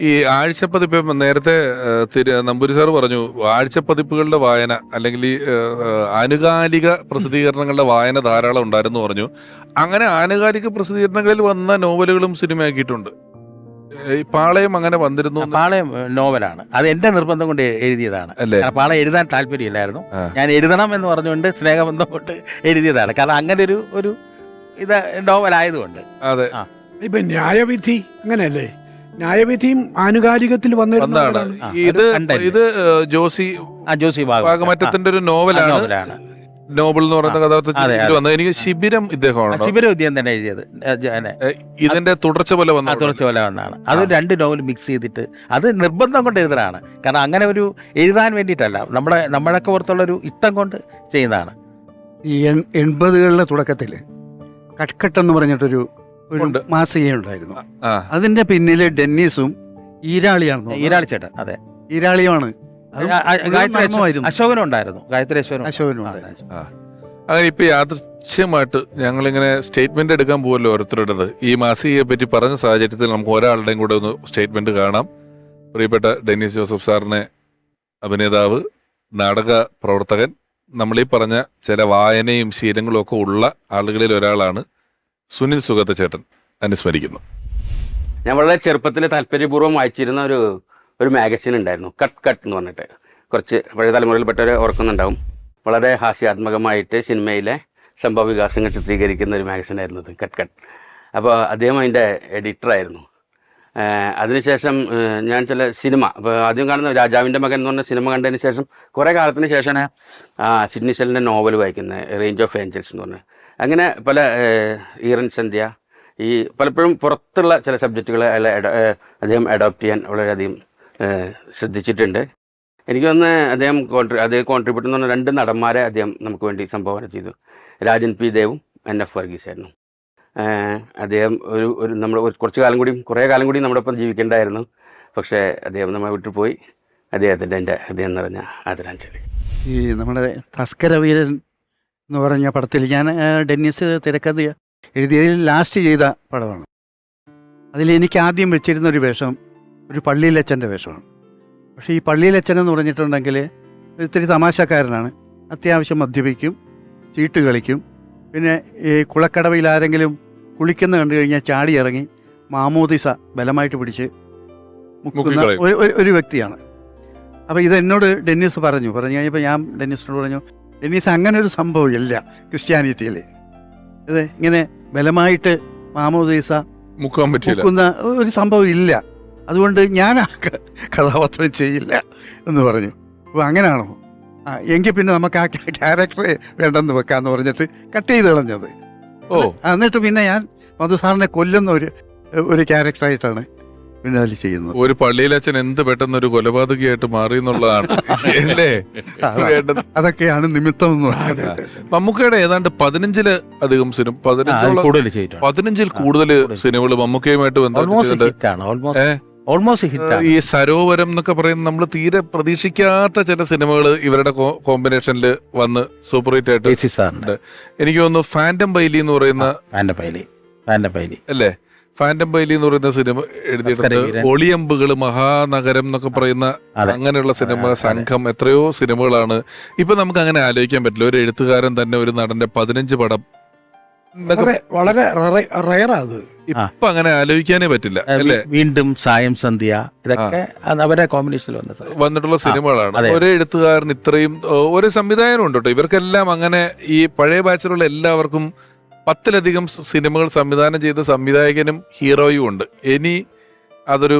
ഈ ആഴ്ചപ്പതിപ്പ് നേരത്തെ തിരു നമ്പൂരി സാർ പറഞ്ഞു ആഴ്ചപ്പതിപ്പുകളുടെ വായന അല്ലെങ്കിൽ ഈ ആനുകാലിക പ്രസിദ്ധീകരണങ്ങളുടെ വായന ധാരാളം ഉണ്ടായിരുന്നു പറഞ്ഞു. അങ്ങനെ ആനുകാലിക പ്രസിദ്ധീകരണങ്ങളിൽ വന്ന നോവലുകളും സിനിമയാക്കിയിട്ടുണ്ട്. ഈ പാളയം അങ്ങനെ വന്നിരുന്നു പാളയം നോവലാണ്. അത് എന്റെ നിർബന്ധം കൊണ്ട് എഴുതിയതാണ്. അല്ലേ? പാളയം എഴുതാൻ താല്പര്യമില്ലായിരുന്നു. ഞാൻ എഴുതണം എന്ന് പറഞ്ഞുകൊണ്ട് സ്നേഹബന്ധം കൊണ്ട് എഴുതിയതാണ്. കാരണം അങ്ങനെ ഒരു ഒരു ഇത് നോവലായതുകൊണ്ട്. അതെ. ഇപ്പൊ ന്യായവിധി അങ്ങനെയല്ലേ? ന്യായവിധിയും ആനുകാലികത്തിൽ വന്നിരുന്ന ഒന്നാണ് ഒരാളാണ്. ആ, ഇത് ഇത് ജോസി ആ ജോസി ഭാഗമാറ്റത്തിന്റെ ഒരു നോവലാണ്. നോവലാണ്. നോബൽ എന്ന് പറയുന്ന അതെ, കഥാപാത്രത്തിൽ. വന്നത്. എനിക്ക് ശിബിരം ഇദ്ദേഹമാണ്? ശിബിരം ഉദ്യം തന്നെ എഴുതിയത്. ഇതിന്റെ തുടർച്ച പോലെ വന്ന തുടർച്ച പോലെ വന്നാണ് അത് രണ്ട് നോവൽ മിക്സ് ചെയ്തിട്ട് അത് നിർബന്ധം കൊണ്ട് എഴുതലാണ്. കാരണം അങ്ങനെ ഒരു എഴുതാൻ വേണ്ടിയിട്ടല്ല. നമ്മുടെ നമ്മളൊക്കെ പുറത്തുള്ള ഒരു ഇഷ്ടം കൊണ്ട് ചെയ്യുന്നതാണ്. ഈ എൺ എൺപതുകളിലെ തുടക്കത്തിൽ കട്ട്കട്ട് എന്ന് പറഞ്ഞിട്ടൊരു ഒരു ഉണ്ട്. മാസിക ഉണ്ടായിരുന്നു അതിന്റെ പിന്നിൽ ഡെന്നീസും ഈരാളിയാണ് ഈരാളി ചേട്ടൻ അതെ. ഈരാളിയുമാണ്. അശോകനും ഉണ്ടായിരുന്നു ഗായത്രി അശോകനും. അശോകനും. അങ്ങനെ ഇപ്പൊ യാദൃശ്യമായിട്ട് ഞങ്ങളിങ്ങനെ സ്റ്റേറ്റ്മെന്റ് എടുക്കാൻ പോകല്ലോ ഓരോരുത്തരുടേത്? ഈ മാസികയെ പറ്റി പറഞ്ഞ സാഹചര്യത്തിൽ നമുക്ക് ഒരാളുടെയും കൂടെ ഒന്ന് സ്റ്റേറ്റ്മെന്റ് കാണാം. പ്രിയപ്പെട്ട ഡെന്നിസ് ജോസഫ് സാറിനെ അഭിനേതാവ് നാടക പ്രവർത്തകൻ നമ്മളീ പറഞ്ഞ ചില വായനയും ശീലങ്ങളും ഒക്കെ ഉള്ള ആളുകളിൽ ഒരാളാണ്. സുനിൽ സുഗത ചേട്ടൻ അനുസ്മരിക്കുന്നു ഞാൻ വളരെ ചെറുപ്പത്തിൽ താല്പര്യപൂർവം വായിച്ചിരുന്ന ഒരു ഒരു മാഗസിൻ ഉണ്ടായിരുന്നു. കട്ട് കട്ട് എന്ന് പറഞ്ഞിട്ട്. കുറച്ച് പഴയ തലമുറയിൽപ്പെട്ടവരെ ഓർക്കുന്നുണ്ടാവും. വളരെ ഹാസ്യാത്മകമായിട്ട് സിനിമയിലെ സംഭവ വികാസങ്ങൾ ചിത്രീകരിക്കുന്ന ഒരു മാഗസീൻ ആയിരുന്നു അത് കട്ട് കട്ട്. അപ്പോൾ അദ്ദേഹം അതിന്റെ എഡിറ്ററായിരുന്നു അതിനുശേഷം ഞാൻ ചില സിനിമ അപ്പോൾ ആദ്യം കാണുന്ന രാജാവിന്റെ മകൻ എന്ന് പറഞ്ഞ സിനിമ കണ്ടതിന് ശേഷം കുറേ കാലത്തിന് ശേഷമാണ് സിഡ്നിഷലിന്റെ സിഡ്നി നോവൽ വായിക്കുന്നത് റേഞ്ച് ഓഫ് ഏഞ്ചൽസ് എന്ന് പറഞ്ഞ്. അങ്ങനെ പല ഈറൻ സന്ധ്യ ഈ പലപ്പോഴും പുറത്തുള്ള ചില സബ്ജക്റ്റുകൾ അയാൾ അദ്ദേഹം അഡോപ്റ്റ് ചെയ്യാൻ വളരെയധികം ശ്രദ്ധിച്ചിട്ടുണ്ട്. എനിക്ക് തോന്നുന്നു അദ്ദേഹം കോൺട്രി അദ്ദേഹം കോൺട്രിബ്യൂട്ട് എന്ന് പറഞ്ഞ രണ്ട് നടന്മാരെ അദ്ദേഹം നമുക്ക് വേണ്ടി സംഭാവന ചെയ്തു. രാജൻ പി. ദേവും എൻ. എഫ്. വർഗീസ് ആയിരുന്നു. അദ്ദേഹം ഒരു ഒരു നമ്മൾ കുറച്ച് കാലം കൂടിയും കുറേ കാലം കൂടിയും നമ്മുടെ ഒപ്പം ജീവിക്കേണ്ടായിരുന്നു. പക്ഷേ അദ്ദേഹം നമ്മളെ വിട്ടു പോയി. അദ്ദേഹത്തിന്റെ എന്റെ ഹൃദയം നിറഞ്ഞ ആദരാഞ്ജലി. ഈ നമ്മുടെ തസ്കര വീരൻ എന്ന് പറഞ്ഞ പടത്തിൽ ഞാൻ ഡെന്നിസ് തിരക്കഥ എഴുതിയതിൽ ലാസ്റ്റ് ചെയ്ത പടമാണ്. അതിൽ എനിക്ക് ആദ്യം വെച്ചിരുന്ന ഒരു വേഷം ഒരു പള്ളിയിലച്ഛന്റെ വേഷമാണ്. പക്ഷേ ഈ പള്ളിയിലച്ഛൻ എന്ന് പറഞ്ഞിട്ടുണ്ടെങ്കിൽ ഇത്തിരി തമാശക്കാരനാണ്. അത്യാവശ്യം മദ്യപിക്കും ചീട്ട് കളിക്കും. പിന്നെ ഈ കുളക്കടവയിൽ ആരെങ്കിലും കുളിക്കുന്ന കണ്ടു കഴിഞ്ഞാൽ ചാടി ഇറങ്ങി മാമോദിസ ബലമായിട്ട് പിടിച്ച് മുക്കുന്ന ഒരു വ്യക്തിയാണ്. അപ്പോൾ ഇതെന്നോട് ഡെന്നിസ് പറഞ്ഞു. പറഞ്ഞു കഴിഞ്ഞപ്പോൾ ഞാൻ ഡെന്നിസിനോട് പറഞ്ഞു ഡെന്നിസ് അങ്ങനെ ഒരു സംഭവം ഇല്ല ക്രിസ്ത്യാനിറ്റിയിൽ ഇത് ഇങ്ങനെ ബലമായിട്ട് മാമോദീസ മുക്കാൻ പറ്റില്ല മുക്കുന്ന ഒരു സംഭവം ഇല്ല. അതുകൊണ്ട് ഞാൻ ആ കഥാപാത്രം ചെയ്യില്ല എന്ന് പറഞ്ഞു. അപ്പോൾ അങ്ങനെയാണോ? ആ എങ്കിൽ പിന്നെ നമുക്ക് ആ ക്യാരക്ടറെ വേണ്ടെന്ന് വെക്കാന്ന് പറഞ്ഞിട്ട് കട്ട് ചെയ്ത് കളഞ്ഞത്. ഓ. എന്നിട്ട് പിന്നെ ഞാൻ മധുസാറിനെ കൊല്ലുന്ന ഒരു ഒരു ക്യാരക്ടറായിട്ടാണ് പിന്നെ അതിൽ ചെയ്യുന്നത്. ഒരു പള്ളിയിലച്ഛൻ എന്ത് പെട്ടെന്ന് ഒരു കൊലപാതകയായിട്ട് മാറി എന്നുള്ളതാണ് അല്ലേ വേണ്ടത്. അതൊക്കെയാണ് നിമിത്തം എന്ന് പറയുന്നത്. മമ്മൂക്കയുടെ ഏതാണ്ട് പതിനഞ്ചിൽ അധികം സിനിമ പതിനഞ്ചോളം കൂടുതൽ ചെയ്തിട്ടുണ്ട്. പതിനഞ്ചിൽ കൂടുതൽ. സിനിമകൾ മമ്മൂക്കയുമായിട്ട് ഓൾമോസ്റ്റ് ബന്ധപ്പെട്ട് ഹിറ്റാണ് ഓൾമോസ്റ്റ് ഏ? ഓൾമോസ്റ്റ് ഹിറ്റാണ് ഈ സരോവരം എന്നൊക്കെ പറയുന്ന നമ്മൾ തീരെ പ്രതീക്ഷിക്കാത്ത ചില സിനിമകൾ ഇവരുടെ കോമ്പിനേഷനിൽ വന്ന് സൂപ്പർ ഹിറ്റ് ആയിട്ട് സാറിന്റെ എനിക്ക് തോന്നുന്നു ഫാന്റം ബൈലി എന്ന് പറയുന്ന ഫാന്റെ ബൈലി ഫാന്റെ ബൈലി അല്ലേ? ഫാന്റം ബൈലി എന്ന് പറയുന്ന സിനിമ എഴുതിയിട്ടുണ്ട്. ഒളിയമ്പുകൾ മഹാനഗരം എന്നൊക്കെ പറയുന്ന അങ്ങനെയുള്ള സിനിമ. സംഘം എത്രയോ സിനിമകളാണ്. ഇപ്പൊ നമുക്ക് അങ്ങനെ ആലോചിക്കാൻ പറ്റില്ല. ഒരു എഴുത്തുകാരൻ തന്നെ ഒരു നടന്റെ പതിനഞ്ച് പടം വളരെ റയറാത് ഇപ്പൊ അങ്ങനെ ആലോചിക്കാനേ പറ്റില്ല അല്ലേ? വീണ്ടും സായം സന്ധ്യ ഇതൊക്കെ അവരെ കോമ്പിനേഷനിൽ വന്ന സാധനം. വന്നിട്ടുള്ള സിനിമകളാണ്. ഒരേ എഴുത്തുകാരൻ ഇത്രയും ഒരേ ഒരു സംവിധായകനും ഉണ്ട് കേട്ടോ. ഇവർക്കെല്ലാം അങ്ങനെ ഈ പഴയ ബാച്ചിലുള്ള എല്ലാവർക്കും പത്തിലധികം സിനിമകൾ സംവിധാനം ചെയ്ത സംവിധായകനും ഹീറോയും ഉണ്ട്. ഇനി അതൊരു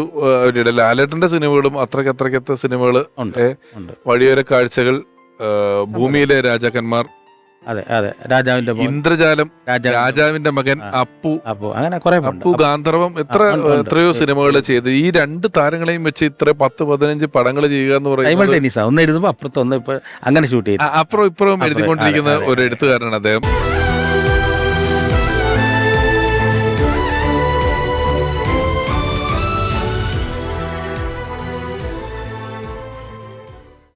ലാലേട്ടന്റെ സിനിമകളും അത്രയ്ക്ക് അത്രയ്ക്കത്തെ സിനിമകൾ ഉണ്ട് വഴിയോര കാഴ്ചകൾ ഭൂമിയിലെ രാജാക്കന്മാർ അതെ അതെ. രാജാവിന്റെ ഇന്ദ്രജാലം രാജാവിന്റെ മകൻ. അപ്പു അപ്പു. അങ്ങനെ കുറെ അപ്പു ഗാന്ധർവം എത്ര. എത്രയോ സിനിമകൾ ചെയ്ത്. ഈ രണ്ട് താരങ്ങളെയും വെച്ച് ഇത്ര പത്ത് പതിനഞ്ച് പടങ്ങൾ ചെയ്യുക എന്ന് പറയുന്നത് ഒന്ന് എഴുതുമ്പോ അപ്പുറത്ത് ഒന്ന് ഇപ്പൊ അങ്ങനെ ഷൂട്ട് ചെയ്യും അപ്പുറം ഇപ്പുറം എഴുതിക്കൊണ്ടിരിക്കുന്ന ഒരു. എഴുത്തുകാരനാണ് അദ്ദേഹം.